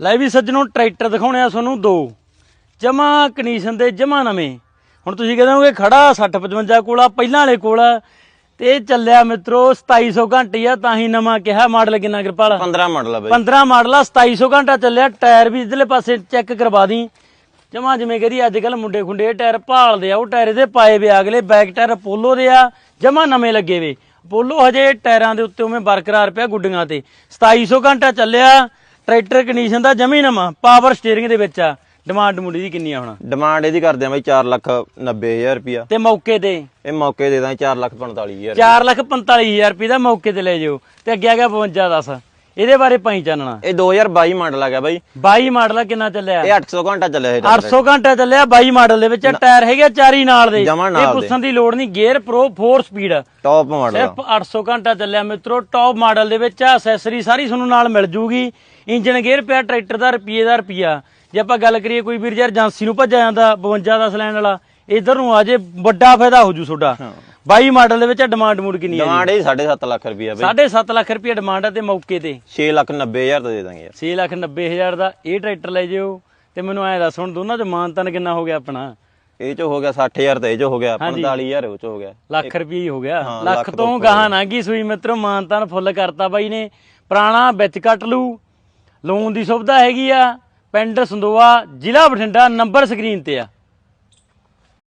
ਲੈ ਵੀ ਸੱਜਣੋ ਟਰੈਕਟਰ ਦਿਖਾਉਣੇ ਆ ਤੁਹਾਨੂੰ ਦੋ। ਜਮਾ ਕੰਡੀਸ਼ਨ ਦੇ ਜਮਾ ਨਵੇਂ। ਹੁਣ ਤੁਸੀਂ ਕਹਿੰਦੇ ਖੜਾ 60 55 ਕੋਲਾ ਪਹਿਲਾਂ ਵਾਲੇ ਕੋਲ ਆ, ਤੇ ਇਹ ਚੱਲਿਆ ਮਿੱਤਰੋ 2700 ਘੰਟੇ ਆ ਤਾਂ ਹੀ ਨਵਾਂ ਕਿਹਾ ਮਾਡਲ ਕਿੰਨਾ ਕਿਰਪਾਲ? 15 ਮਾਡਲ ਆ ਬਾਈ। 15 ਮਾਡਲ ਆ 2700 ਘੰਟਾ ਚੱਲਿਆ ਟਾਇਰ ਵੀ ਇਧਰਲੇ ਪਾਸੇ ਚੈੱਕ ਕਰਵਾ ਦੀ। ਜਮਾ ਜਿਵੇਂ ਕਰੀ ਅੱਜ ਕੱਲ ਮੁੰਡੇ ਖੁੰਡੇ ਟਾਇਰ ਭਾਲਦੇ ਆ ਉਹ ਟਾਇਰ ਇਹਦੇ ਪਾਏ ਵੇ ਅਗਲੇ ਬੈਕ ਟਾਇਰ ਅਪੋਲੋ ਦੇ ਆ ਜਮਾ ਨਵੇਂ ਲੱਗੇ ਵੇ। ਅਪੋਲੋ ਹਜੇ ਟਾਇਰਾਂ ਦੇ ਉੱਤੇ ਉਵੇਂ ਬਰਕਰਾਰ ਪਿਆ ਗੁੱਡੀਆਂ ਤੇ। 2700 ਘੰਟਾ ਚੱਲਿਆ ਟਰੈਕਟਰ ਕੰਡੀਸ਼ਨ ਦਾ ਜਮੀ ਨਵਾਂ ਪਾਵਰ ਸਟੀਅਰਿੰਗ ਦੇ ਵਿੱਚ ਆ। ਡਿਮਾਂਡ ਮੁੰਡੀ ਦੀ ਕਿੰਨੀ ਆ ਹੁਣ? ਡਿਮਾਂਡ ਇਹਦੀ ਕਰਦੇ ਆ ਬਾਈ 4 ਲੱਖ 90000 ਰੁਪਿਆ ਤੇ ਮੌਕੇ ਤੇ? ਇਹ ਮੌਕੇ ਦੇ ਦਾਂ 4 ਲੱਖ 45000 4 ਲੱਖ 45000 ਰੁਪਏ ਦਾ ਮੌਕੇ ਤੇ ਲੈ ਜਿਓ। ਤੇ ਅੱਗੇ ਆ ਗਿਆ 52 ਦੱਸ। ਇਹਦੇ ਬਾਰੇ ਪਾਈ ਚਾਨਣਾ। ਇਹ 2022 ਮਾਡਲ ਆ ਗਿਆ ਬਾਈ। 22 ਮਾਡਲ ਆ ਕਿੰਨਾ ਚੱਲਿਆ? ਇਹ 800 ਘੰਟਾ ਚੱਲਿਆ ਇਹ 800 ਘੰਟਾ ਚੱਲਿਆ 22 ਮਾਡਲ ਦੇ ਵਿੱਚ। ਟਾਇਰ ਹੈਗੇ ਚਾਰੀ ਨਾਲ ਦੇ। ਜਮਾਂ ਇਹ ਦੇ। ਪੁੱਛਣ ਦੀ ਲੋੜ ਨਹੀਂ gear pro 4 speed top model ਸਿਰਫ 800 ਘੰਟਾ ਚੱਲਿਆ ਮਿੱਤਰੋ ਟੌਪ ਮਾਡਲ ਦੇ ਵਿੱਚ ਆ ਐਕਸੈਸਰੀ ਸਾਰੀ ਤੁਹਾਨੂੰ ਨਾਲ ਮਿਲ ਜੂਗੀ। ਇੰਜਨ ਗੇਅਰ ਪਿਆ ਟਰੈਕਟਰ ਦਾ ਰੁਪਈਏ ਦਾ ਰੁਪਈਆ। ਜੇ ਆਪਾਂ ਗੱਲ ਕਰੀਏ ਕੋਈ ਵੀਰ ਯਾਰ ਏਜੰਸੀ ਨੂੰ ਭੱਜਿਆ ਜਾਂਦਾ 52 ਦਾ ਸਲੈਂਡ ਵਾਲਾ ਇਧਰ ਨੂੰ ਆ ਜੇ ਵੱਡਾ ਫਾਇਦਾ ਹੋ ਜੂ ਤੁਹਾਡਾ। 22 ਮਾਡਲ ਦੇ ਵਿੱਚ ਡਿਮਾਂਡ ਮੂਡ ਕਿੰਨੀ ਹੈ ਡਿਮਾਂਡ ਇਹ 7.5 ਲੱਖ ਰੁਪਿਆ ਬਾਈ। 7.5 ਲੱਖ ਰੁਪਏ ਡਿਮਾਂਡ ਹੈ ਤੇ ਮੌਕੇ ਤੇ। 6 ਲੱਖ 90000 ਦਾ ਦੇ ਦਾਂਗੇ ਯਾਰ। 6 ਲੱਖ 90 ਹਜ਼ਾਰ ਦਾ ਇਹ ਟਰੈਕਟਰ ਲੈ ਜਿਓ ਤੇ ਮੈਨੂੰ ਐ ਦੱਸ ਹੁਣ ਦੋਨਾਂ ਚ ਮਾਨਤਨ ਕਿੰਨਾ ਹੋ ਗਿਆ ਆਪਣਾ? ਇਹ ਚ ਹੋ ਗਿਆ 60000 ਤੇ ਇਹ ਚ ਹੋ ਗਿਆ 45000 ਉਹ ਚ ਹੋ ਗਿਆ। ਲੱਖ ਰੁਪਏ ਹੀ ਹੋ ਗਿਆ। ਲੱਖ ਤੋਂ ਗਾਹਾਂ ਨਾ ਗਈ ਸੂਈ ਮਿੱਤਰੋ ਮਾਨਤਨ ਫੁੱਲ ਕਰਤਾ ਬਾਈ ਨੇ। ਪੁਰਾਣਾ ਵਿੱਚ ਕੱਟ ਲੂ ਲੋਨ ਦੀ ਸੁਵਿਧਾ ਹੈਗੀ ਆ। ਪਿੰਡ ਸੰਦੋਆ ਜ਼ਿਲ੍ਹਾ ਬਠਿੰਡਾ ਨੰਬਰ ਸਕਰੀਨ ਤੇ ਆ।